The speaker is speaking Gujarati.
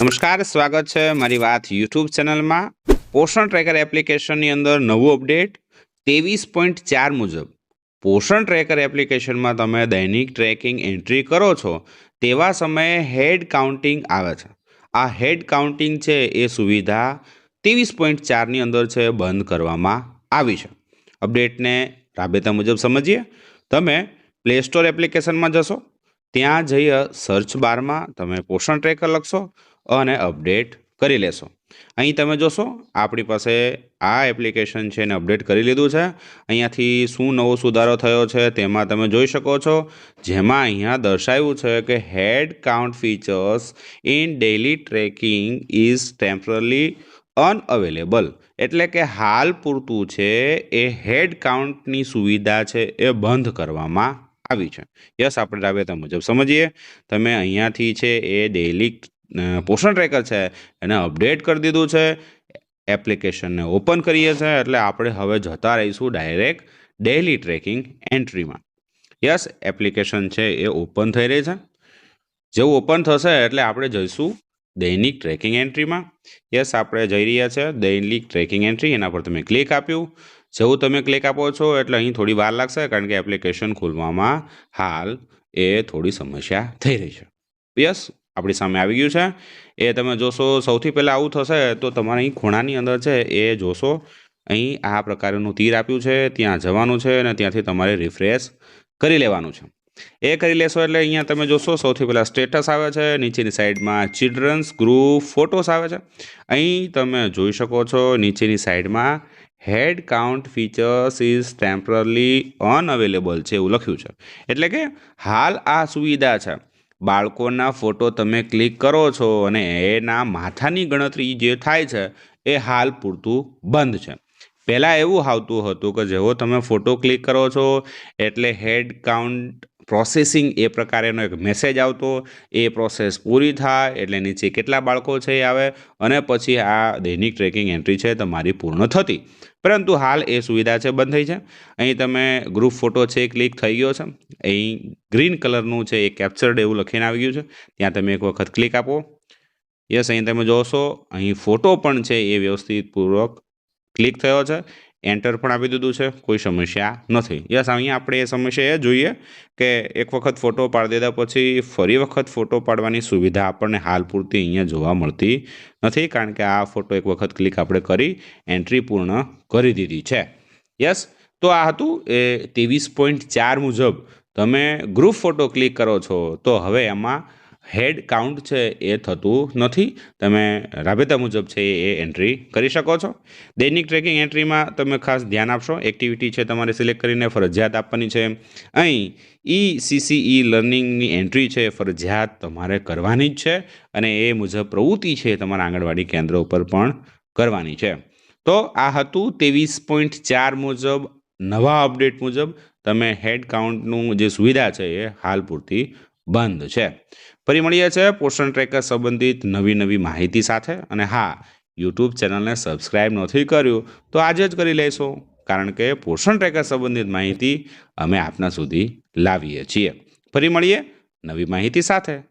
નમસ્કાર, સ્વાગત છે મારી વાત યુટ્યુબ ચેનલમાં. પોષણ ટ્રેકર એપ્લિકેશનની અંદર નવું અપડેટ ત્રેવીસ પોઈન્ટ ચાર મુજબ. પોષણ ટ્રેકર એપ્લિકેશનમાં તમે દૈનિક ટ્રેકિંગ એન્ટ્રી કરો છો, તેવા સમયે હેડ કાઉન્ટિંગ આવે છે. આ હેડ કાઉન્ટિંગ છે એ સુવિધા ત્રેવીસ પોઈન્ટ ચારની અંદર છે, બંધ કરવામાં આવી છે. અપડેટને રાબેતા મુજબ સમજીએ. તમે પ્લે સ્ટોર એપ્લિકેશનમાં જશો, ત્યાં જઈ સર્ચ બારમાં તમે પોષણ ટ્રેકર લખશો અને અપડેટ કરી લેશો. અહીં તમે જોશો, આપણી પાસે આ એપ્લિકેશન છે એને અપડેટ કરી લીધું છે. અહીંયાથી શું નવો સુધારો થયો છે તેમાં તમે જોઈ શકો છો. જેમાં અહીંયા દર્શાવ્યું છે કે head count features in daily tracking is temporarily unavailable એટલે કે હાલ પૂરતું છે એ હેડ કાઉન્ટની સુવિધા છે એ બંધ કરવામાં આવી છે. યસ, આપણે રાબેતા મુજબ. સમજીએ? તમે અહીંયાથી છે એ ડેઇલી પોષણ ટ્રેકર છે, એને અપડેટ કરી દીધું છે. એપ્લિકેશનને ઓપન કરીએ છીએ એટલે આપણે હવે જતા રહીશું ડાયરેક્ટ ડેઇલી ટ્રેકિંગ એન્ટ્રીમાં યસ એપ્લિકેશન છે એ ઓપન થઈ રહી છે. જેવું ઓપન થશે એટલે આપણે જઈશું દૈનિક ટ્રેકિંગ એન્ટ્રીમાં યસ આપણે જઈ રહ્યા છે દૈનિક ટ્રેકિંગ એન્ટ્રી એના પર તમે ક્લિક આપ્યું. જેવું તમે ક્લિક આપો છો એટલે અહીં થોડી વાર લાગશે, કારણ કે એપ્લિકેશન ખોલવામાં હાલ એ થોડી સમસ્યા થઈ રહી છે. યસ આપણી સામે આવી ગયું છે. એ તમે જોશો, સૌથી પહેલાં આવું થશે તો તમારે અહીં ખૂણાની અંદર છે એ જોશો. અહીં આ પ્રકારનું તીર આપ્યું છે, ત્યાં જવાનું છે અને ત્યાંથી તમારે રિફ્રેશ કરી લેવાનું છે. એ કરી લેશો એટલે અહીંયા તમે જોશો, સૌથી પહેલાં સ્ટેટસ આવે છે, નીચેની સાઈડમાં ચિલ્ડ્રન્સ ગ્રુપ ફોટોસ આવે છે. અહીં તમે જોઈ શકો છો, નીચેની સાઈડમાં head count features is temporarily unavailable છે એવું લખ્યું છે. એટલે કે હાલ આ સુવિધા છે. બાળકોના ફોટો તમે ક્લિક કરો છો અને એના માથાની ગણતરી જે થાય છે, એ હાલ પૂરતું બંધ છે. પહેલાં એવું આવતું હતું કે જેવો તમે ફોટો ક્લિક કરો છો, એટલે હેડ કાઉન્ટ પ્રોસેસિંગ એ પ્રકારેનો એક મેસેજ આવતો, એ પ્રોસેસ પૂરી થાય એટલે નીચે કેટલા બાળકો છે એ આવે અને પછી આ દૈનિક ટ્રેકિંગ એન્ટ્રી છે તમારી પૂર્ણ થતી. પરંતુ હાલ એ સુવિધા છે બંધ થઈ છે. અહીં તમે ગ્રુપ ફોટો છે ક્લિક થઈ ગયો છે. અહીં ગ્રીન કલરનું છે એ કેપ્ચર્ડ એવું લખીને આવી ગયું છે. ત્યાં તમે એક વખત ક્લિક આપો. યસ અહીં તમે જોશો, અહીં ફોટો પણ છે એ વ્યવસ્થિતપૂર્વક ક્લિક થયો છે. એન્ટર પણ આપી દીધું છે. કોઈ સમસ્યા નથી. યસ અહીંયા આપણે એ સમસ્યા એ જોઈએ કે એક વખત ફોટો પાડી દીધા પછી ફરી વખત ફોટો પાડવાની સુવિધા આપણને હાલ પૂરતી અહીંયા જોવા મળતી નથી કારણ કે આ ફોટો એક વખત ક્લિક આપણે કરી એન્ટ્રી પૂર્ણ કરી દીધી છે. યસ તો આ હતું એ ત્રેવીસ પોઈન્ટ ચાર મુજબ. તમે ગ્રુપ ફોટો ક્લિક કરો છો તો હવે એમાં હેડ કાઉન્ટ છે એ થતું નથી. તમે રાબેતા મુજબ છે એ એન્ટ્રી કરી શકો છો. દૈનિક ટ્રેકિંગ એન્ટ્રીમાં તમે ખાસ ધ્યાન આપશો. એક્ટિવિટી છે તમારે સિલેક્ટ કરીને ફરજિયાત આપવાની છે. અહીં ઈ સીસીઈ લર્નિંગની એન્ટ્રી છે, ફરજિયાત તમારે કરવાની જ છે અને એ મુજબ પ્રવૃત્તિ છે તમારા આંગણવાડી કેન્દ્ર ઉપર પણ કરવાની છે. તો આ હતું ત્રેવીસ પોઈન્ટ ચાર મુજબ, નવા અપડેટ મુજબ તમે હેડ કાઉન્ટનું જે સુવિધા છે એ હાલ પૂરતી બંધ છે. ફરી મળીએ છે પોષણ ટ્રેકર સંબંધિત નવી નવી માહિતી સાથે. અને હા, યુટ્યુબ ચેનલને સબસ્ક્રાઈબ નથી કર્યું તો આજે જ કરી લેશો કારણ કે પોષણ ટ્રેકર સંબંધિત માહિતી અમે આપના સુધી લાવીએ છીએ. ફરી મળીએ નવી માહિતી સાથે.